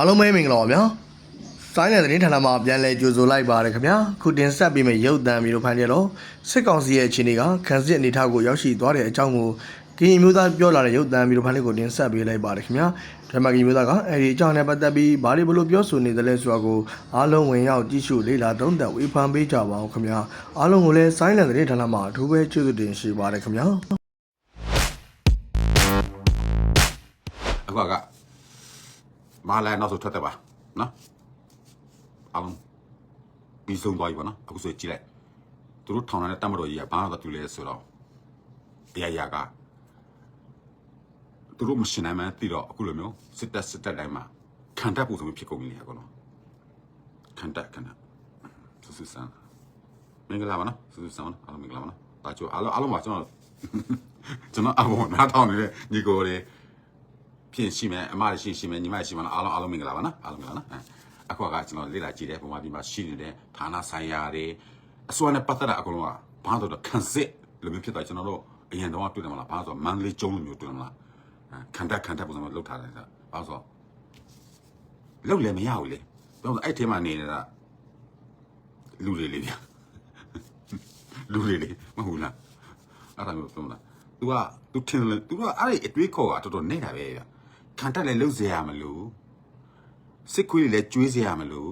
အားလုံးပဲမင်္ဂလာပါဗျာဆိုင်းတဲ့သတင်းဌာနမှာပြန်လည်ကြိုဆိုလိုက်ပါရခင်ဗျာခုတင်ဆက်ပေးမယ့်ရုပ်သံမျိုးတို့ဖန်ကြတော့စစ်ကောင်စီရဲ့အခြေအနေကခန်းစစ်အနေထားကိုရောက်ရှိသွားတဲ့အကြောင်းကိုကရင်မျိုးသားပြောလာတဲ့ရုပ်သံမျိုးတို့ဖန်လေးကိုတင်ဆက်ပေးလိုက်ပါရခင်ဗျာဒါမှကရင်မျိုးသားကအဲဒီအကြောင်းနဲ့ပတ်သက်ပြီးဘာတွေဘလို့ပြောဆိုနေသလဲဆိုတာကိုအားလုံးဝင်ရောက်ကြည့်ရှုလေ့လာသုံးသပ်ဝေဖန်ပေးကြပါအောင်ခင်ဗျာအားလုံးကိုလည်းဆိုင်းတဲ့သတင်းဌာနမှာအထူးပဲကျေးဇူးတင်ရှိပါရခင်ဗျာ မာလာနောက်ဆိုထွက်တယ်ပါနော်အောင်ပြီးဆုံးသွားပြီပေါ့နော်အခုဆိုကြည့်လိုက်သူတို့ထောင်တဲ့တတ်မတော်ကြီးကဘာမှမတူလဲဆိုတော့တရားရကသူတို့မရှင်နိုင်မှန်းသိတော့အခုလိုမျိုးစစ်တက်စစ်တက်တိုင်းမှာခံတက်ပုံစံမျိုးဖြစ်ကုန်ပြီလေကောနော်ခံတက်ခံတက်ဆူဆူဆန်းမင်္ဂလာပါနော်ဆူဆူဆန်းအားလုံးမင်္ဂလာပါနော်တာချိုအားလုံးအားလုံးပါကျွန်တော်ကျွန်တော်အဘောနားထောင်နေတဲ့ညီကိုတွေ ဖြစ်ရှိမယ်အမရရှိရှိမယ်ညီမရှိမယ်အားလုံးအားလုံးမင်္ဂလာပါနော်အားလုံးမင်္ဂလာနော်အခုကကျွန်တော်လေ့လာကြည့်တဲ့ပုံမှန်ဒီမှာရှိနေတဲ့ဌာနဆိုင်ရာတွေအစွမ်းနဲ့ပတ်သက်တာအကုန်လုံးကဘာလို့တော့ခံစစ်လိုမျိုးဖြစ်သွားကျွန်တော်တို့အရင်တော့တွေ့တယ်မလားဘာလို့ဆိုမန်လေးကျုံလိုမျိုးတွေ့တယ်မလားခံတက်ခံတက်ပုံစံမျိုးလောက်ထားတယ်ဆိုတာဘာလို့ဆိုလောက်လည်းမရဘူးလေဘာလို့အဲ့ထဲမှာနေနေတာလူတွေလေဗျလူတွေလေမဟုတ်လားအဲ့ဒါမျိုးပြောမလား तू က तू ထင်တယ် तू ကအဲ့ဒီအတွေးခေါ်ကတော်တော်နေတာပဲဗျ ခံတက်လည်းလှုပ်เสียရမလို့စစ်ခွေးလည်းကျွေးเสียရမလို့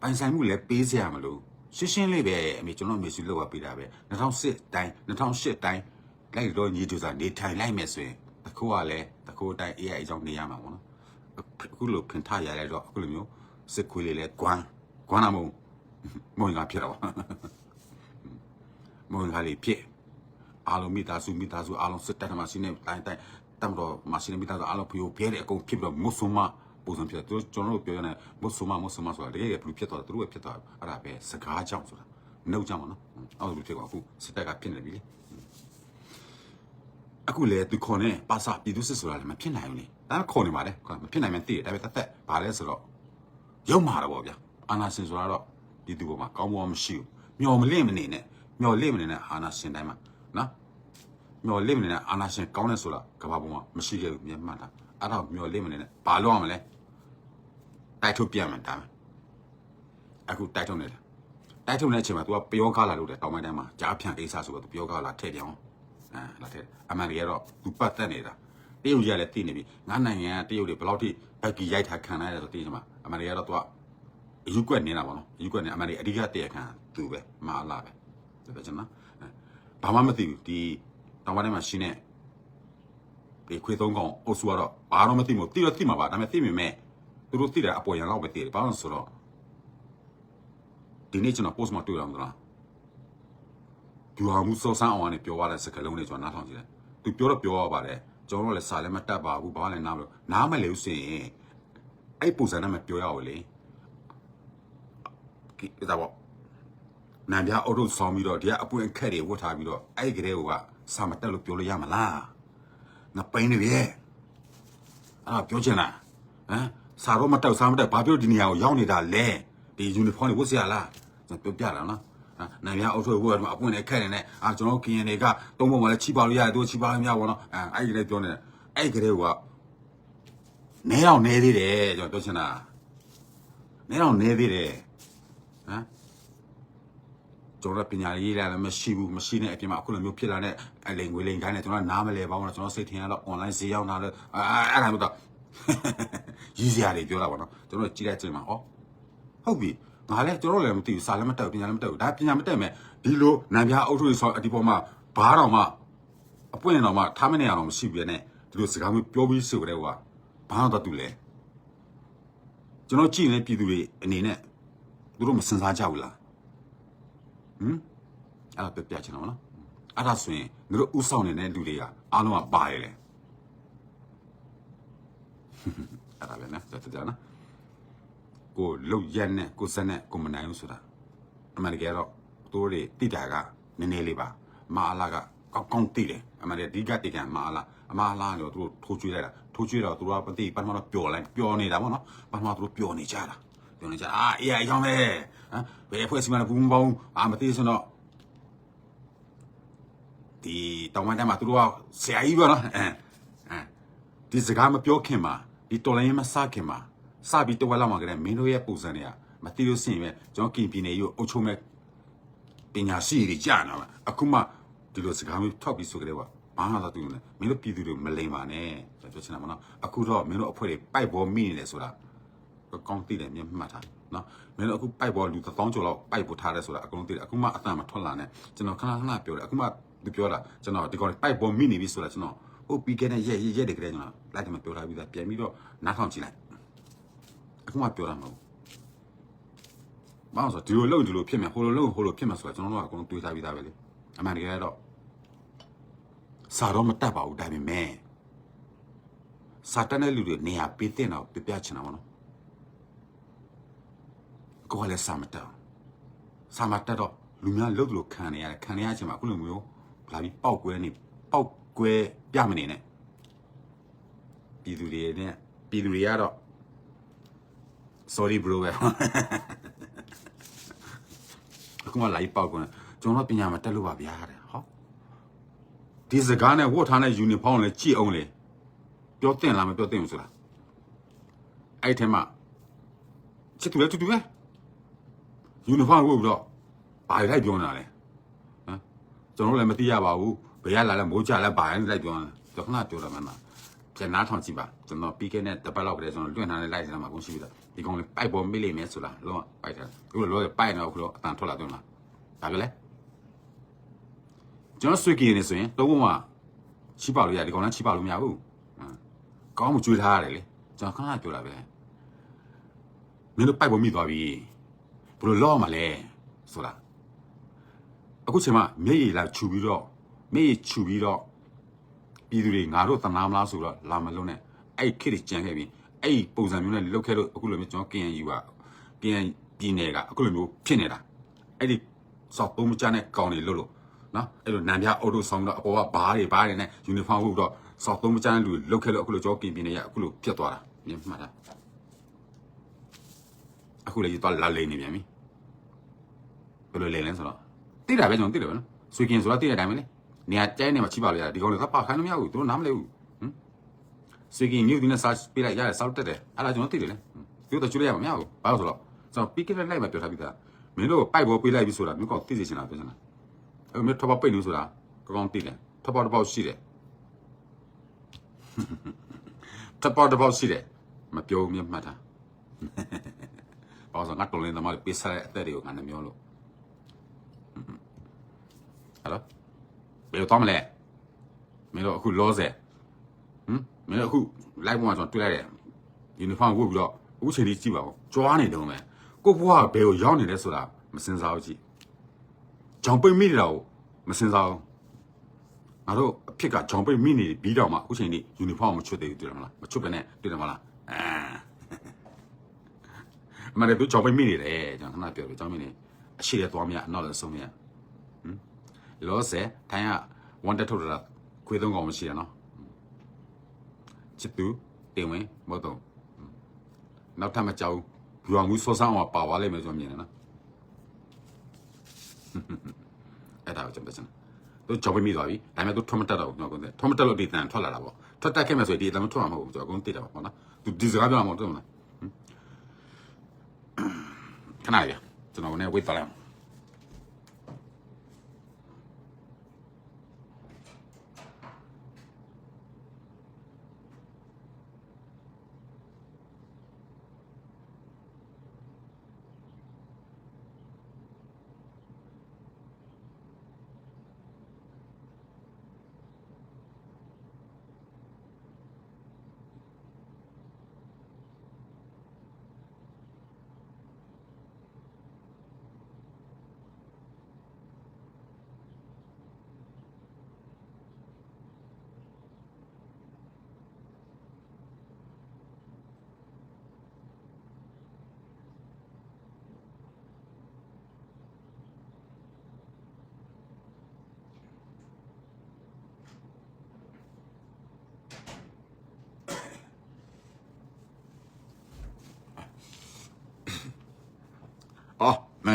ပိုင်ဆိုင်မှုလည်းပေးเสียရမလို့ရှင်းရှင်းလေးပဲအမေကျွန်တော်အမေစုလောက်ပါပေးတာပဲ2008တိုင်း2008တိုင်းလိုက်တော့ညီတူစားနေထိုင်လိုက်မယ်ဆိုရင်တခိုးကလည်းတခိုးအတိုင်း AI အကြောင်းနေရမှာပေါ့နော်အခုလိုခင်ထရလိုက်တော့အခုလိုမျိုးစစ်ခွေးလေးလည်းကွမ်းကွမ်းတာမဟုတ်မုံငါဖြစ်တော့မုံငါလေးဖြစ် အားလုံးမိသားစုမိသားစုအားလုံးစစ်တပ်မှာရှိနေတိုင်းတိုင်း တမ်တော့မှာရှိနေမိသားစုအားလုံးဖျို့ဖျဲတဲ့အကုန်ဖြစ်ပြီးတော့မွတ်ဆုမပုံစံဖြစ်တယ်သူကျွန်တော်တို့ပြောရတဲ့မွတ်ဆုမမွတ်ဆုမဆိုတာတကယ်ကဘလူဖြစ်သွားတယ်သူတို့ကဖြစ်သွားအဲ့ဒါပဲစကားကြောင့်ဆိုတာနှုတ်ကြောင့်ပါနော်အဲ့လိုဖြစ်သွားအခုစစ်တပ်ကဖြစ်နေပြီလေအခုလေသူခေါ်နေပါစာပြည်သူစစ်ဆိုတာလည်းမဖြစ်နိုင်ဘူးလေဒါခေါ်နေပါလေမဖြစ်နိုင်မှသိတယ်ဒါပေမဲ့တသက်ဘာလဲဆိုတော့ရုံမာတော့ဗောဗျာအာနာရှင်ဆိုတာတော့ပြည်သူပေါ်မှာကောင်းပေါ်မရှိဘူးမျော်မလင့်မနေနဲ့မျော်လင့်မနေနဲ့အာနာရှင်တိုင်းမှာနော် မျော်လင့်မနေတဲ့အာနာရှင်ကောင်းတယ်ဆိုတာကဘာပေါ်မှာမရှိခဲ့ဘူးမြင်မှတ်တာအဲ့တော့မျော်လင့်မနေတဲ့ဘာလို့ရမလဲတိုက်ထုတ်ပြန်မှတာမယ်အခုတိုက်ထုတ်နေတယ်တိုက်ထုတ်နေတဲ့အချိန်မှာ तू ကပျောကားလာလို့တဲ့တောင်းပိုင်းတိုင်းမှာကြားဖြန့်ကိစ္စဆိုတော့ तू ပျောကားလာထည့်ပြန်အောင်အဲလာထည့်အမှန်တကယ်တော့ तू ပတ်သက်နေတာတရုတ်ကြီးကလည်းသိနေပြီငါနိုင်ငံကတရုတ်တွေဘယ်လောက်ထိဘက်ကီရိုက်ထားခံရတယ်ဆိုသိနေမှာအမှန်တကယ်တော့ तू ကအယူကွက်နေတာပေါ့နော်အယူကွက်နေအမှန်တကယ်အဓိကတည့်ရခံ तू ပဲမအားလာပဲဒါပဲကျွန်တော်ဘာမှမသိဘူးဒီ တောင်ပိုင်းထဲမှာရှင်းနေဒီခွေသုံးကောင်အုပ်စုကတော့ဘာတော့မသိမို့သိတော့သိမှာပါဒါပေမဲ့သိမိမဲ့သူတို့သိတာအပေါ်ရန်လောက်ပဲသိတယ်ဘာလို့ဆိုတော့ဒီနေ့ကျွန်တော် post မှာတွေ့ရမှာလားဒီဟာမှုစောစမ်းအောင်နဲ့ပြောရတဲ့စကားလုံးတွေကျွန်တော်နားထောင်ကြည့်တယ်သူပြောတော့ပြောရပါတယ်ကျွန်တော်တို့လည်းစာလည်းမတတ်ပါဘူးဘာမှလည်းနားမလို့နားမလဲလို့ဆိုရင်အဲ့ပုံစံနဲ့မပြောရဘူးလေကိဒါပေါ့နံပြအုတ်ထုတ်ဆောင်းပြီးတော့ဒီကအပွင့်အခက်တွေဝတ်ထားပြီးတော့အဲ့ဒီကလေးက စာမတက်လို့ပြောလို့ရမလားငါပိန်းနေပြီအဲ့ဒါပြောချင်လားဟမ်စာတော့မတက်စာမတက်ဘာပြောဒီနေရာကိုရောက်နေတာလဲဒီယူနီဖောင်းတွေဝတ်စရာလားကျွန်တော်ပြောပြတာနော်နံပြအုတ်ထုတ်ဝတ်အပွင့်နဲ့ခက်နေနဲ့အာကျွန်တော်ကရင်တွေကတုံးပုံမှာလည်းချီပါလို့ရတယ်သူချီပါလို့မရဘူးနော်အဲအဲ့ဒီကလေးပြောနေတယ်အဲ့ဒီကလေးကနဲအောင်နဲသေးတယ်ကျွန်တော်ပြောချင်တာနဲအောင်နဲသေးတယ်ဟမ် ကျွန်တော်တို့ပညာရေးလာလည်းမရှိဘူးမရှိတဲ့အပြင်မှာအခုလိုမျိုးဖြစ်လာတဲ့အလိန်ငွေလိန်ခိုင်းနေကျွန်တော်နားမလဲပါဘူးနော်ကျွန်တော်စိတ်ထင်ရတော့ online ဈေးရောက်လာလို့အဲအဲ့ဒါမျိုးတော့ရည်စရာတွေပြောတာပေါ့နော်ကျွန်တော်ကြည့်လိုက်ချိန်မှာဩဟုတ်ပြီငါလည်းကျွန်တော်လည်းမသိဘူးစာလည်းမတက်ဘူးပညာလည်းမတက်ဘူးဒါပညာမတက်မဲ့ဒီလိုနံပြားအုပ်ထုပ်ဆောဒီပေါ်မှာဘားတော်မှအပွင့်တော်မှထားမနေရအောင်မရှိဘူးနဲ့ဒီလိုစကားမျိုးပြောပြီးဆိုကြတဲ့ဟိုကဘာတော့တူလဲကျွန်တော်ကြည့်နေပြည်သူတွေအနေနဲ့သူတို့မစင်စားကြဘူးလား ဟမ်အဲ့ဒါပြပြချင်တော့မနော်အဲ့ဒါဆိုရင်တို့ဥဆောင်နေတဲ့လူတွေကအားလုံးကပါရလေအဲ့ဒါပဲနော်တက်ကြနော်ကိုလုတ်ရက်နဲ့ကိုစက်နဲ့ကိုမနိုင်ဘူးဆိုတာအမှန်တကယ်တော့သူတို့တွေတိတာကနည်းနည်းလေးပါမအားလာကကောင်းကောင်းသိတယ်အမှန်တကယ်ဒီကတိကမအားလာအမအားလာတော့သူတို့ထိုးကျွေးလိုက်တာထိုးကျွေးတော့သူတို့ကပတိပထမတော့ပျော်လိုက်ပျော်နေတာပေါ့နော်ပထမသူတို့ပျော်နေကြတာပျော်နေကြအာအေးအကြောင်းပဲ ဟမ်ဘယ်ဖွဲ့စီမလဲဘူးမပေါင်းအာမသိစတော့ဒီတောင်ဝမ်းတန်းမှာသူတို့ကဆရာကြီးပေါ့နော်အဲအဲဒီစကားမပြောခင်မှာဒီတော်လိုင်းမစခင်မှာစပြီးတဝက်လောက်မှကတည်းကမင်းတို့ရဲ့ပုံစံတွေကမသိလို့ရှိရင်ပဲကျွန်တော်ကင်ပြည်နယ်ကြီးကိုအုပ်ချုပ်မဲ့ပညာရှိတွေကြာနေမှာအခုမှဒီလိုစကားမျိုးထောက်ပြီးဆိုကြတယ်ကွာဘာမှသာတူနေမင်းတို့ပြည်သူတွေမလိမ်ပါနဲ့ကျွန်တော်ပြောချင်တာမနော်အခုတော့မင်းတို့အဖွဲ့တွေပိုက်ပေါ်မိနေတယ်ဆိုတာကောင်းသိတယ်မြင်မှတ်ထား နော်မင်းတို့အခုပိုက်ပေါ်လူတစ်သောင်းကျော်လောက်ပိုက်ပေါ်ထားတယ်ဆိုတာအကုန်လုံးသိတယ်အခုမှအတန်မထွက်လာနဲ့ကျွန်တော်ခဏခဏပြောတယ်အခုမှသူပြောတာကျွန်တော်ဒီကောင်ပိုက်ပေါ်မိနေပြီဆိုတာကျွန်တော်ဟုတ်ပြီးခဲ့တဲ့ရက်ရက်ရက်တကယ်ကျွန်တော်လိုက်တယ်မပြောထားပြီးသားပြန်ပြီးတော့နားထောင်ကြည့်လိုက်အခုမှပြောတာမဟုတ်ဘာလို့ဆိုဒီလိုလုံဒီလိုဖြစ်မယ်ဟိုလိုလုံဟိုလိုဖြစ်မယ်ဆိုတာကျွန်တော်တို့ကအကုန်လုံးတွေးထားပြီးသားပဲလေအမှန်တကယ်တော့စာတော့မတတ်ပါဘူးဒါပေမဲ့စာတတ်တဲ့လူတွေနေရာပေးတဲ့တော့ပြပြချင်တာမနော် ကိုယ်ကလည်းစာမတတ်စာမတတ်တော့လူများလှုပ်လို့ခံနေရတယ်ခံနေရချင်းမှာအခုလိုမျိုးလာပြီးပောက်ကွဲနေပောက်ကွဲပြမနေနဲ့ပြည်သူတွေနဲ့ပြည်သူတွေကတော့ sorry bro ပဲအခုမှလာပြီးပေါက်ကွန်းကျွန်တော်တို့ပညာမတက်လို့ပါဗျာတဲ့ဟောဒီစကားနဲ့ဝတ်ထားတဲ့ uniform လည်းကြည့်အောင်လေပြောတင်လားမပြောတင်ဘူးဆိုတာအဲ့ထဲမှာချစ်သူလည်းတူတူပဲ uniform ဝတ်ပြီးတော့ဘာလိုက်ပြောနေတာလဲဟမ်ကျွန်တော်တို့လည်းမသိရပါဘူးဘယ်ရလာလဲမိုးကြလဲဘာလဲလိုက်ပြောနေတာကျွန်တော်ခဏပြောတာမှန်းလားပြန်နားထောင်ကြည့်ပါကျွန်တော်ပြီးခဲ့တဲ့တပတ်လောက်ကတည်းကကျွန်တော်လွင့်ထားတဲ့ live ထဲမှာကုန်ရှိပြီလားဒီကောင်လေးပိုက်ပေါ်မိလိမ့်မယ်ဆိုတာလုံးဝပိုက်တယ်အခုလောလောပိုက်နေတော့ခုလောအတန်ထွက်လာတယ်မလားဒါပဲလေကျွန်တော်ဆွေးကြည့်နေဆိုရင်တော့ဘုံမှာချိပါလို့ရတယ်ဒီကောင်လည်းချိပါလို့မရဘူးဟမ်ကောင်းမှကြွေးထားရတယ်လေကျွန်တော်ခဏပြောတာပဲမင်းတို့ပိုက်ပေါ်မိသွားပြီ ဘယ်လိုလောမှာလဲဆိုတာအခုချိန်မှာမျက်ရည်လာခြူပြီးတော့မျက်ရည်ခြူပြီးတော့ပြည်သူတွေငါတို့တနာမလားဆိုတော့လာမလုံးနဲ့အဲ့ခစ်တွေကြံခဲ့ပြီးအဲ့ပုံစံမျိုးနဲ့လုတ်ခဲ့လို့အခုလိုမျိုးကျွန်တော် KNU က KN ပြည်နယ်ကအခုလိုမျိုးဖြစ်နေတာအဲ့ဒီစောက်ပုံးမချတဲ့ကောင်တွေလို့လို့နော်အဲ့လိုနံပြအုပ်တို့ဆောင်တော့အပေါ်ကဘားတွေဘားတွေနဲ့ယူနီဖောင်းဝတ်တော့စောက်ပုံးမချတဲ့လူလုတ်ခဲ့လို့အခုလိုကျွန်တော် KN ပြည်နယ်ကအခုလိုဖြစ်သွားတာမြင်မှတ်တာ အခုလေတော့လာလိမ့်နေပြန်ပြီဘယ်လိုလိမ့်လဲဆိုတော့တိတာပဲကျွန်တော်တိတယ်ပဲနော်ဆွေကင်ဆိုတော့တိတဲ့အတိုင်းပဲလေနေရာကျဲနေမှာချိပါလို့ရတယ်ဒီကောင်တွေကပါခိုင်းလို့မရဘူးသူတို့နားမလဲဘူးဟမ်ဆွေကင်မြို့ဒီနဲ့စာပေးလိုက်ရတယ်စောက်တက်တယ်အဲ့ဒါကျွန်တော်သိတယ်လေသူတို့ချူလိုက်ရမှာမရဘူးဘာလို့ဆိုတော့ကျွန်တော်ပြီးခဲ့တဲ့လိုက်မှာပြောထားပြီးသားမင်းတို့ပိုက်ဘောပေးလိုက်ပြီဆိုတာမြို့ကောင်သိစေချင်တာပြောချင်တာအဲ့မြို့ထပ်ပေါက်ပိတ်လို့ဆိုတာကောင်းသိတယ်ထပ်ပေါက်တစ်ပေါက်ရှိတယ်ထပ်ပေါက်တစ်ပေါက်ရှိတယ်မပြောဘူးမြတ်မှတ်တာ ဘာလို့ဆိုငါတော်လင်းသမားပေးစားတဲ့အသက်တွေကိုငါနှမျောလို့ဟယ်လိုဘယ်လိုတော့မလဲမင်းတို့အခုလောဆယ်ဟမ်မင်းတို့အခု live ပေါ်မှာကျွန်တော်တွေ့လိုက်တယ် uniform ဝတ်ပြီးတော့အခုချိန်ကြီးကြည့်ပါဦးကြွားနေတော့မယ်ကိုဘွားကဘယ်ကိုရောက်နေလဲဆိုတာမစင်စားဘူးကြည့်ကြောင်ပိတ်မိနေတာကိုမစင်စားဘူးငါတို့အဖြစ်ကကြောင်ပိတ်မိနေပြီးတော့မှအခုချိန်ကြီး uniform မချွတ်သေးဘူးတွေ့တယ်မလားမချွတ်ပဲနဲ့တွေ့တယ်မလားအာ အမလည်းသူကြောင်ပိတ်မိနေတယ်ကျွန်တော်ခဏပြောပြကြောင်မိနေအရှိရသွားမရအနောက်လည်းဆုံးမရလောဆယ်ထိုင်ကဝန်တက်ထုတ်တာခွေးသုံးကောင်မရှိရနော်ချစ်သူတင်ဝင်မဟုတ်တော့နောက်ထပ်မကြောက်ဘူးရွာမှုစောဆောင်အောင်ပါသွားလိမ့်မယ်ဆိုမြင်တယ်နော်အဲ့ဒါကိုကျွန်တော်ပြောချင်သူကြောက်ပြီးမိသွားပြီဒါပေမဲ့သူထွတ်မတက်တော့ဘူးကျွန်တော်ကထွတ်မတက်လို့ဒီတန်ထွက်လာတာပေါ့ထွက်တက်ခဲ့မယ်ဆိုရင်ဒီတန်ထွက်မှာမဟုတ်ဘူးကျွန်တော်ကုန်သိတာပေါ့နော်သူဒီစကားပြောမှာမဟုတ်ဘူးနော် ခဏရကျွန်တော်လည်းဝိတ်သွားလိုက်အော်မ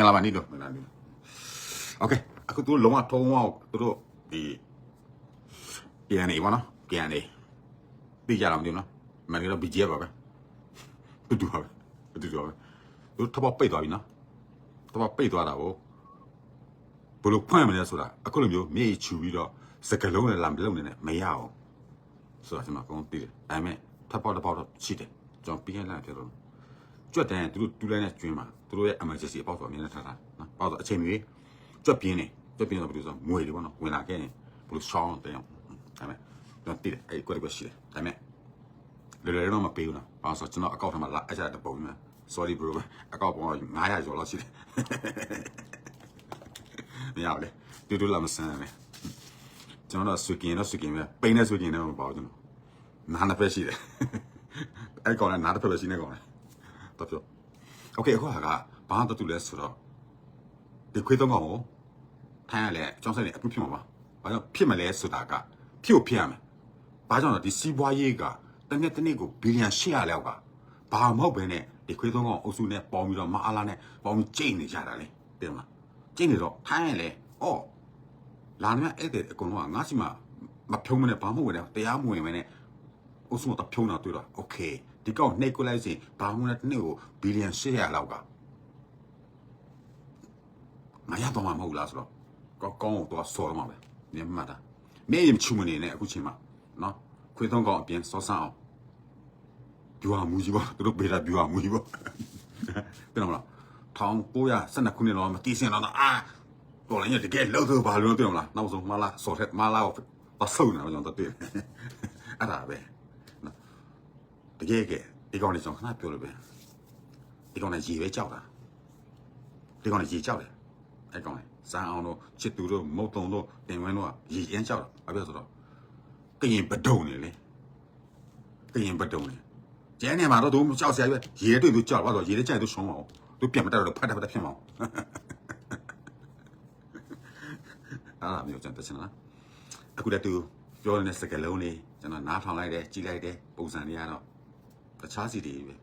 င်္ဂလာပါနိတို့မင်္ဂလာနိโอเคအခုသူလုံးဝထုံးအောင်သူတို့ဒီပြန်နေပါနော်ပြန်နေပြီးကြတော့မသိဘူးနော်မန်ကတော့ BGF ပါပဲ တူတူပါပဲတူတူပါပဲသူထပ်ပေါက်ပိတ်သွားပြီနော်ထပ်ပေါက်ပိတ်သွားတာကိုဘယ်လိုဖွင့်မလဲဆိုတာအခုလိုမျိုးမြေချူပြီးတော့စကလုံးနဲ့လမ်းလုံးနဲ့မရအောင်ဆိုတာကျွန်တော်ကောင်းသိတယ်ဒါပေမဲ့ထပ်ပေါက်တစ်ပေါက်တော့ရှိတယ်ကျွန်တော်ပြီးရင်လည်းပြောတော့ကြွက်တယ်သူတို့တူလိုက်နဲ့ကျွင်းမှာ သူတို့ရဲ့ emergency အပေါက်ဆိုအမြင်နဲ့ထားတာနော်ပေါက်ဆိုအချိန်ကြီးကြွက်ပြင်းနေကြွက်ပြင်းတော့ဘယ်လိုဆိုငွေတွေပေါ့နော်ဝင်လာခဲ့ရင်ဘယ်လိုရှောင်းတယ်အောင်ဒါပေမဲ့ကျွန်တော်သိတယ်အဲ့ဒီကွက်ကွက်ရှိတယ်ဒါပေမဲ့လွယ်လွယ်တော့မပေးဘူးလား။ဘာလို့ဆိုကျွန်တော်အကောင့်ထဲမှာလာအကြတဲ့ပုံမျိုး sorry bro အကောင့်ပုံ900ကျော်လောက်ရှိတယ်။မရဘူးလေ။တူတူလာမစမ်းနဲ့။ကျွန်တော်တော့ဆွေကင်တော့ဆွေကင်ပဲပိန်းနဲ့ဆွေကင်နဲ့မပေါ့ကျွန်တော်။နားနှစ်ဖက်ရှိတယ်။အဲ့ကောင်လည်းနားတစ်ဖက်ပဲရှိနေကောင်လေ။တော့ပြော။ Okay အခုကဘာမှတူလဲဆိုတော့ဒီခွေးတော့ကောင်ကိုထိုင်ရလဲကျောင်းဆက်နေအခုဖြစ်မှာပါ။ဘာကြောင့်ဖြစ်မလဲဆိုတာကဖြစ်ကိုဖြစ်ရမယ်။ ဘာကြောင့်လဲဒီစီးပွားရေးကတစ်နှစ်တစ်နှစ်ကိုဘီလီယံ800လောက်ကဘာမဟုတ်ဘဲနဲ့ဒီခွေးသုံးကောင်အုပ်စုနဲ့ပေါင်းပြီးတော့မအားလာနဲ့ပေါင်းပြီးကျိတ်နေကြတာလေတင်မလားကျိတ်နေတော့ထိုင်းရလေအော်လာနေအဲ့တဲ့အကုန်လုံးကငါစီမှာမဖြုံးမနဲ့ဘာမှမဝင်နဲ့တရားမဝင်မနဲ့အုပ်စုတော့ဖြုံးတော့တွေ့တော့โอเค ဒီကောင်နှိတ်ကိုလိုက်စီဘာမှမနဲ့တစ်နှစ်ကိုဘီလီယံ800လောက်ကမရတော့မှမဟုတ်လားဆိုတော့ကောကောင်းတော့ဆော်တော့မှာပဲမြင်မှတ်တာမင်းရင်ချူမနေနဲ့အခုချိန်မှာနော်ခွေးသုံးကောင်အပြင်စောဆန်းအောင်ပြူဟာမူကြီးပေါ့သူတို့ပေးတာပြူဟာမူကြီးပေါ့ပြန်မလား1912ခုနှစ်တော့မတီးစင်တော့အာတော်လည်းတကယ်လောက်တော့ဘာလို့ပြောမလားနောက်ဆုံးမလားစော်ထက်မလားတော့ဆုံးနေတော့တည်းအဲ့ဒါပဲ တကယ်ကဒီကောင်လေးကျွန်တော်ခဏပြောလို့ပဲဒီကောင်လေးရေပဲကြောက်တာဒီကောင်လေးရေကြောက်တယ်အဲ့ကောင်လေးစမ်းအောင်တော့ချစ်သူတို့မုတ်တုံတို့တင်ဝင်းတို့ကရေအင်းကြောက်တာဘာပြောဆိုတော့ကရင်ပဒုံနေလေကရင်ပဒုံနေကျဲနေမှာတော့သူကြောက်စရာပဲရေတွေ့သူကြောက်ပါတော့ရေတဲ့ကြိုက်သူရှုံးအောင်သူပြန်မတက်တော့ဖတ်တက်ဖတ်တက်ဖြစ်မအောင်အားအမျိုးကျွန်တော်တချင်လားအခုတည်းသူပြောနေတဲ့စကလုံးလေးကျွန်တော်နားထောင်လိုက်တယ်ကြည်လိုက်တယ်ပုံစံတွေကတော့ တခြားစီတွေပဲ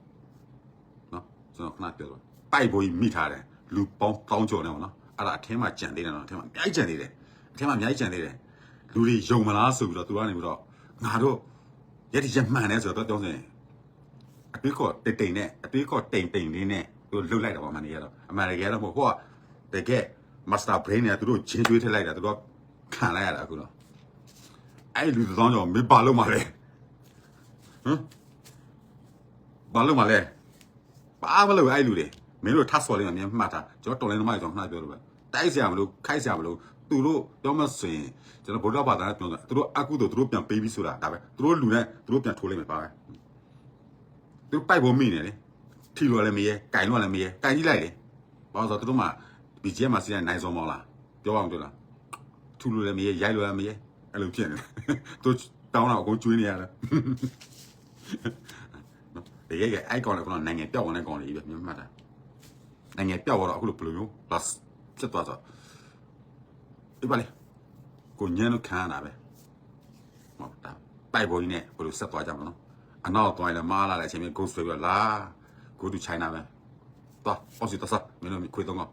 နော်ကျွန်တော်ခဏပြောတော့ပိုက်ဘိုးကြီးမိထားတယ်လူပေါင်းပေါင်းကျော်နေပါတော့အဲ့ဒါအထင်းမှာကြံသေးတယ်နော်အထင်းမှာအများကြီးကြံသေးတယ်အထင်းမှာအများကြီးကြံသေးတယ်လူတွေယုံမလားဆိုပြီးတော့သူကနေပြီးတော့ငါတို့ရက်ဒီရက်မှန်တယ်ဆိုတော့တောင်းစင်အတွေးခေါ်တိတ်တိမ်နဲ့အတွေးခေါ်တိမ်တိမ်လေးနဲ့သူလှုပ်လိုက်တာပေါ့အမှန်တကယ်တော့အမှန်တကယ်တော့မဟုတ်ဟိုကတကယ် master brain နဲ့သူတို့ချင်းကျွေးထည့်လိုက်တာသူတို့ခံလိုက်ရတာအခုတော့အဲ့လူသောကြောင့်မပါလို့မလဲဟမ် ဘာလို့မလဲဘာမလို့အဲ့လူတွေမင်းတို့ထဆော်လေးမှာမြင်မှတ်တာကျွန်တော်တော်လိုင်းသမားတွေကျွန်တော်နှိုက်ပြောလို့ပဲတိုက်ဆရာမလို့ခိုက်ဆရာမလို့သူတို့ပြောမဆိုရင်ကျွန်တော်ဗုဒ္ဓဘာသာနဲ့ပြောတာသူတို့အကုသို့သူတို့ပြန်ပေးပြီးဆိုတာဒါပဲသူတို့လူနဲ့သူတို့ပြန်ထိုးလိုက်မယ်ပါပဲသူတို့ပိုက်ဖို့မိနေလေထီလို့လည်းမရဲ၊ကင်လို့လည်းမရဲ၊ကင်ကြည့်လိုက်လေဘာလို့ဆိုတော့သူတို့မှ BGM မှာစီးရနိုင်ဆုံးမောလားပြောအောင်ပြောလားထူလို့လည်းမရဲ၊ရိုက်လို့လည်းမရဲအဲ့လိုဖြစ်နေတယ်သူတောင်းတော့အကုန်ကျွေးနေရတာ တကယ်ကအိုက်ကောင်လည်းကတော့နိုင်ငံပြောက်ဝင်တဲ့ကောင်လေးပဲမြင်မှတ်တာနိုင်ငံပြောက်တော့အခုလိုဘယ်လိုမျိုး plus ဖြစ်သွားတော့ဒီပါလေကိုညံလို့ခံရတာပဲဟုတ်တာပိုက်ပေါ်ကြီးနဲ့ဘယ်လိုဆက်သွားကြမလဲနော်အနောက်သွားရင်လည်းမားလာတဲ့အချိန်မျိုး ghost တွေပြောလာ go to china ပဲသွားပေါ့စီတော့စားမင်းတို့ခွေတော့ကော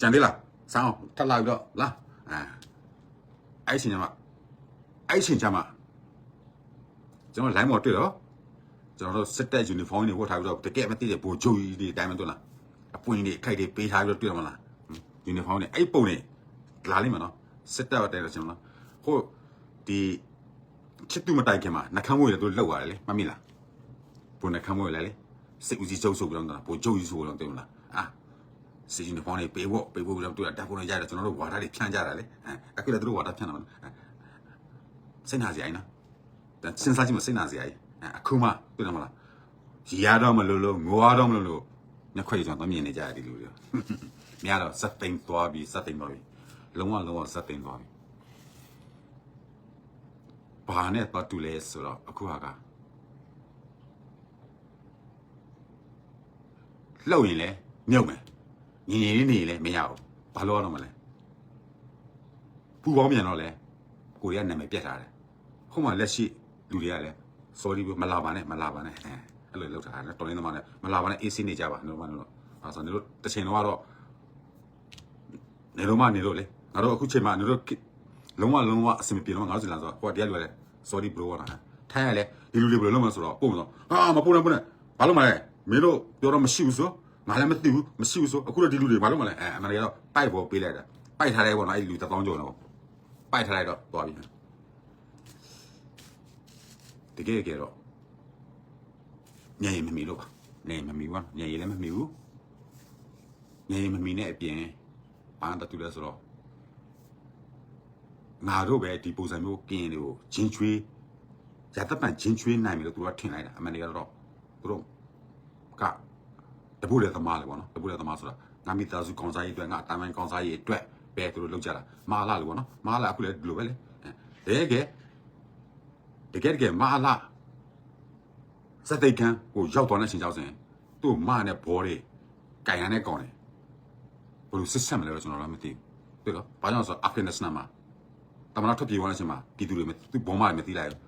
ကြံသေးလားစောင်းထပ်လာပြီးတော့လာအဲအဲ့ချိန်ကျမှအဲ့ချိန်ကျမှကျွန်တော် line ပေါ်တွေ့တော့ ကျွန်တော်တို့စစ်တပ် uniform တွေဝတ်ထားပြီးတော့တကယ်မသိတဲ့ဘိုလ်ချုပ်ကြီးတွေတိုင်းမတွေ့လားအပွင့်တွေခိုက်တွေပေးထားပြီးတော့တွေ့ရမလား uniform တွေအဲ့ပုံတွေလာလိမ့်မယ်နော်စစ်တပ်တဲ့ကျွန်တော်ဟိုဒီချစ်သူမတိုင်ခင်မှာနှကမ်းမွေတွေတို့လောက်ရတယ်လေမမိလားဘုံနှကမ်းမွေလဲလေစစ်ဦးစီးချုပ်ဆိုပြီးတော့ဘိုလ်ချုပ်ကြီးဆိုပြီးတော့တင်မလားအာစီဂျင်ဖောင်းလေးပေးဖို့ပေးဖို့ပြီးတော့တွေ့တာတက်ဖို့လည်းရတယ်ကျွန်တော်တို့ဝါဒတွေဖြန့်ကြတာလေအခုလည်းတို့ဝါဒဖြန့်တာမလားစိတ်နာစရာကြီးနော်စဉ်းစားကြည့်မစိတ်နာစရာကြီး အခုမှတွေ့တယ်မလားရီရတော့မလို့လို့ငိုရတော့မလို့လို့ညခွေကျွန်တော်မြင်နေကြတယ်ဒီလူတွေများတော့စက်သိမ်းသွားပြီစက်သိမ်းသွားပြီလုံးဝလုံးဝစက်သိမ်းသွားပြီဘာနဲ့ပတ်တူလဲဆိုတော့အခုဟာကလှုပ်ရင်လဲမြုပ်မယ်ညီညီလေးနေရင်လဲမရဘူးဘာလို့ရတော့မလဲပူပေါင်းပြန်တော့လဲကိုရီးယားနာမည်ပြတ်ထားတယ်ဟိုမှာလက်ရှိလူတွေကလည်း sorry မလာပါနဲ့မလာပါနဲ့အဲအဲ့လိုလောက်ထားတယ်တော်လင်းသမားနဲ့မလာပါနဲ့အေးဆေးနေကြပါတို့မတို့အဲဆိုနေတို့တစ်ချိန်တော့တော့နေတော့မနေတော့လေငါတို့အခုချိန်မှနေတို့လုံးဝလုံးဝအဆင်မပြေတော့ငါတို့စီလာဆိုဟိုတရားလွယ်လေ sorry bro လာထိုင်းရလေဒီလူတွေဘယ်လိုလုပ်မလဲဆိုတော့ပို့မတော့ဟာမပို့နဲ့ပို့နဲ့ဘာလို့မလဲမင်းတို့ပြောတော့မရှိဘူးဆိုငါလည်းမသိဘူးမရှိဘူးဆိုအခုတော့ဒီလူတွေဘာလို့မလဲအဲအမှန်တကယ်တော့ပိုက်ပေါ်ပေးလိုက်တာပိုက်ထားလိုက်ပေါ့နော်အဲ့ဒီလူတစ်ပေါင်းကျော်တော့ပိုက်ထားလိုက်တော့သွားပြီ တကယ်ကြတော့ညရင်မမီလို့ပါနေမမီဘူးညရင်လည်းမမီဘူးညရင်မမီနဲ့အပြင်ဘာတတူလဲဆိုတော့ငါတို့ပဲဒီပုံစံမျိုးကင်းတွေကိုဂျင်းချွေးရတပန်ဂျင်းချွေးနိုင်ပြီလို့သူတို့ကထင်လိုက်တာအမှန်တကယ်တော့သူတို့ကတပုတ်လေသမားလေပေါ့နော်တပုတ်လေသမားဆိုတာငါမိသားစုကောင်စားရေးအတွက်ငါတာမန်ကောင်စားရေးအတွက်ပဲသူတို့လုပ်ကြတာမာလာလို့ပေါ့နော်မာလာအခုလည်းဒီလိုပဲလေတကယ် တကယ်တကယ်မာလာစက်တိတ်ခန်းကိုရောက်သွားတဲ့ချိန်ကြောက်စင်သူ့မာနဲ့ဘောတွေကြိုင်ရတဲ့ကောင်တွေဘယ်လိုစစ်ဆက်မလဲတော့ကျွန်တော်လည်းမသိဘူးတွေ့တော့ဘာကြောင့်ဆိုတော့အာဖဂန်နစ္စတန်မှာတမန်တော်ထွက်ပြေးသွားတဲ့အချိန်မှာပြည်သူတွေမသူဘောမတွေမသိလိုက်ဘူး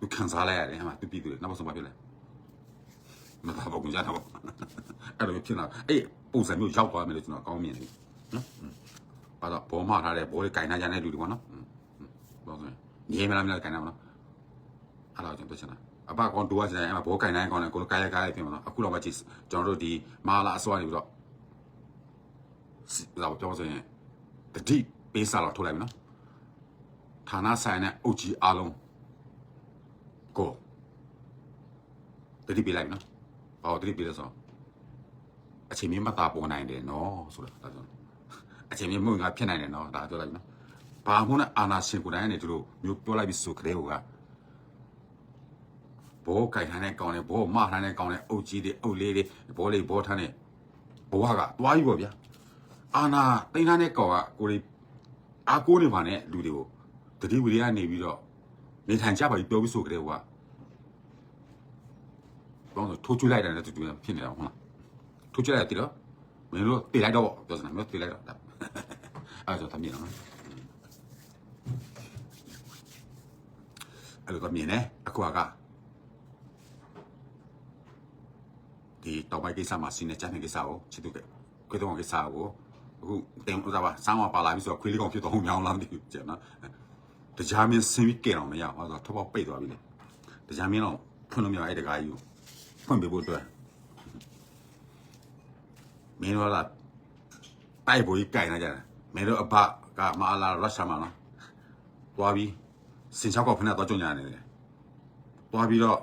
သူခံစားလိုက်ရတယ်ဟဲ့မှာသူပြည်သူတွေနောက်ဆုံးဘာဖြစ်လဲမသာဘောကကြာတော့အဲ့လိုဖြစ်လာအဲ့ပုံစံမျိုးရောက်သွားမယ်လို့ကျွန်တော်ကောင်းမြင်တယ်နော်ဘာတော့ဘောမထားတဲ့ဘောတွေကြိုင်ထားကြတဲ့လူတွေပေါ့နော်ဘောဆိုရင်ငြိမ်းမလားမလားကြိုင်တာပေါ့နော် အဲ့တော့ကျွန်တော်ပြောချင်တာအဘကောင်တူကကျရင်အဲ့မှာဘောကြိုင်တိုင်းကောင်လည်းကိုလိုကားရကားရပြင်ပါတော့အခုတော့မှကြည့်ကျွန်တော်တို့ဒီမာလာအစွာနေပြီးတော့လာပြောဆိုရင်တတိပေးစားတော့ထုတ်လိုက်ပြီနော်ဌာနဆိုင်နဲ့အုပ်ကြီးအားလုံးကိုတတိပေးလိုက်နော်ဘာလို့တတိပေးလဲဆိုတော့အချိန်မင်းမတာပေါ်နိုင်တယ်နော်ဆိုတာဒါကြောင့်အချိန်မင်းမဟုတ်ငါဖြစ်နိုင်တယ်နော်ဒါပြောလိုက်နော်ဘာမှမနဲ့အာနာရှင်ကိုယ်တိုင်ကနေသူတို့မျိုးပြောလိုက်ပြီးဆိုကြတဲ့ဟိုက ဘောကြိုင်ထားတဲ့ကောင်နဲ့ဘောမထားတဲ့ကောင်နဲ့အုပ်ကြီးတွေအုပ်လေးတွေဘောလေးဘောထားတဲ့ဘဝကတွားပြီပေါ့ဗျာအာနာတိန်ထားတဲ့ကောင်ကကိုရီအာကိုးနေပါနဲ့လူတွေကိုတတိဝီရကနေပြီးတော့နေထိုင်ကြပါပြီးပြောပြီးဆိုကြတဲ့ဟိုကဘောဆိုထိုးချွေးလိုက်တယ်တူတူဖြစ်နေတာဟုတ်လားထိုးချွေးလိုက်တယ်တော့မင်းတို့တေးလိုက်တော့ပြောစမ်းမင်းတေးလိုက်တော့အဲ့ဒါသမီးနော်အဲ့လိုတော့မြင်တယ်အခုက ဒီတောင်ပိုင်းကိစ္စမှာစီးနေကြတဲ့ကိစ္စကိုချစ်သူကခွေးတောင်ကိစ္စကိုအခုတင်ဥစားပါစောင်းမပါလာပြီဆိုတော့ခွေးလေးကောင်ဖြစ်တော့မြောင်းလာမသိဘူးကျန်နော်တရားမင်းဆင်းပြီးကြအောင်မရဘူးဆိုတော့ထပ်ပေါက်ပိတ်သွားပြီလေတရားမင်းတော့ဖွင့်လို့မရအဲ့တကားကြီးကိုဖွင့်ပေးဖို့အတွက်မင်းတို့ကတိုက်ဖို့ကြီးကြိုင်နေကြတယ်မင်းတို့အဘကမအားလာရုရှားမှာနော်သွားပြီးစင်ချောက်ကဖနဲ့တော့ကြုံညာနေတယ်။သွားပြီးတော့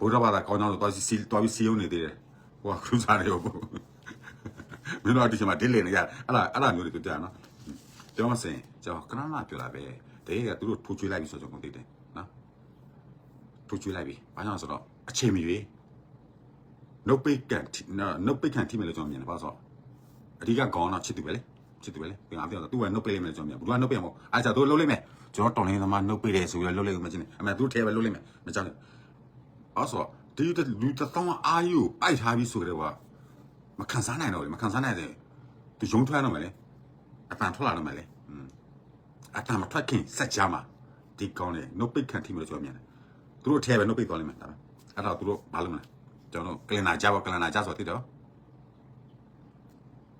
ဗုဒ္ဓဘာသာကောင်းကြောင်းလို့သွားစီသွားပြီးစီယုံနေသေးတယ်။ ဟိုကခရုစားတွေပေါ့။မင်းတို့အတိကျမှဒစ်လေနေကြအဲ့ဒါအဲ့ဒါမျိုးတွေတွေ့တယ်နော်။ပြောမစင်ကျွန်တော်ကနနာပြောလာပဲ။တကယ်ကသူတို့ထိုးချွေးလိုက်ပြီဆိုတော့ကျွန်တော်သိတယ်နော်။ထိုးချွေးလိုက်ပြီ။ဘာကြောင့်ဆိုတော့အချိန်မီပဲ။နှုတ်ပိတ်ကန်နှုတ်ပိတ်ခံထိမယ်လို့ကျွန်တော်မြင်တယ်ဘာလို့ဆိုတော့အဓိကကောင်းတော့ချစ်သူပဲလေ။ချစ်သူပဲလေ။ပြန်အောင်ပြောတော့သူကနှုတ်ပိတ်လိမ့်မယ်ကျွန်တော်မြင်ဘူး။သူကနှုတ်ပိတ်မှာ။အားကြောင့်သူလှုပ်လိမ့်မယ်။ကျွန်တော်တော်လင်းသမားနှုတ်ပိတ်တယ်ဆိုပြီးလှုပ်လိုက်ဦးမချင်း။အမေသူထဲပဲလှုပ်လိမ့်မယ်။မကြောက်နဲ့။အဲ့ဆို ဒီလူတစ်သောင်းအာယူပိုက်ထားပြီးဆိုကြတယ်ကွာမခံစားနိုင်တော့လေမခံစားနိုင်တယ်သူယုံထွက်တော့မယ်လေအပန်ထွက်လာတော့မယ်လေอืมအတမ်းမထွက်ခင်စက်ကြမှာဒီကောင်းလေနှုတ်ပိတ်ခံထိမလို့ကျွန်တော်မြင်တယ်သူတို့ထဲပဲနှုတ်ပိတ်သွားလိမ့်မယ်ဒါပဲအဲ့တော့သူတို့ဘာလုပ်မလဲကျွန်တော်ကလင်နာကြပါကလင်နာကြဆိုတော့တိတော့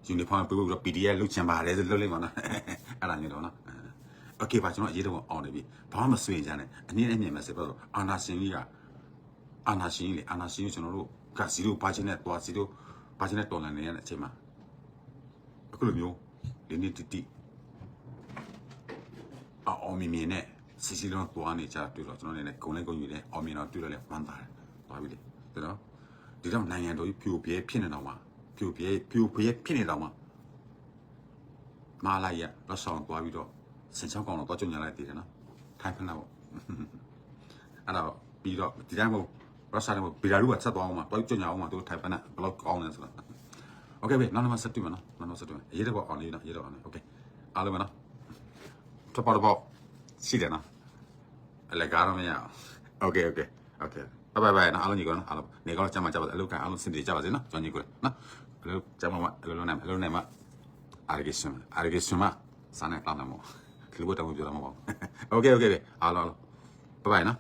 ယူနီဖောင်းပေးပြီးတော့ PDF လုတ်ချင်ပါတယ်ဆိုလုတ်လိုက်ပါနော်အဲ့ဒါမျိုးတော့နော်โอเคပါကျွန်တော်အရေးတော့အောင်နေပြီဘာမှမဆွေးကြနဲ့အနည်းနဲ့မြင်မယ်ဆိုတော့အာနာရှင်ကြီးက အာနာရှင်ကြီးလေအာနာရှင်ကြီးကျွန်တော်တို့က0ဘာချင်းနဲ့တွား0ဘာချင်းနဲ့တော်လန်နေရတဲ့အချိန်မှာအခုလိုမျိုးဒီနေ့တီတီအောင်မီမီနဲ့စီစီလုံးတွားနေကြတွေ့တော့ကျွန်တော်နေနဲ့ဂုံလိုက်ဂုံယူတယ်အောင်မီတော့တွေ့တော့လေဝမ်းသာတယ်တွားပြီလေဒါတော့ဒီတော့နိုင်ငံတော်ကြီးဖြိုပြဲဖြစ်နေတော့မှာဖြိုပြဲဖြိုပြဲဖြစ်နေတော့မှာမာလာရတော့ဆောင်တွားပြီးတော့စင်ချောင်းကောင်တော့တွားကြုံရလိုက်တည်တယ်နော်ထိုင်ဖက်နာပေါ့အဲ့တော့ပြီးတော့ဒီတိုင်းမို့ ရုရှားနဲ့ဘီလာရူကဆက်သွားအောင်မှာတွိုက်ကြညာအောင်မှာသူထိုင်ပန်နဲ့ဘလောက်ကောင်းလဲဆိုတာโอเคပဲနောက်နံပါတ်7မှာနော်နောက်နံပါတ်7မှာရေးတော့အောင်လေးနော်ရေးတော့အောင်လေးโอเคအားလုံးပဲနော်ထပ်ပါတော့ရှိတယ်နော်အလကားတော့မရအောင်โอเคโอเคโอเคဘိုင်ဘိုင်နော်အားလုံးညီကောနော်အားလုံးနေကောကြမ်းကြပါစေအလုပ်ကအားလုံးစင်တည်ကြပါစေနော်ကျွန်တော်ညီကောနော်အလုပ်ကြမ်းမအလုပ်လုံးနိုင်အလုပ်နိုင်မှာအာရဂေရှင်အာရဂေရှင်မှာစာနဲ့တောင်းတယ်မို့ဒီလိုတော့ပြောတာမဟုတ်ဘူးโอเคโอเคအားလုံးအားလုံးဘိုင်ဘိုင်နော်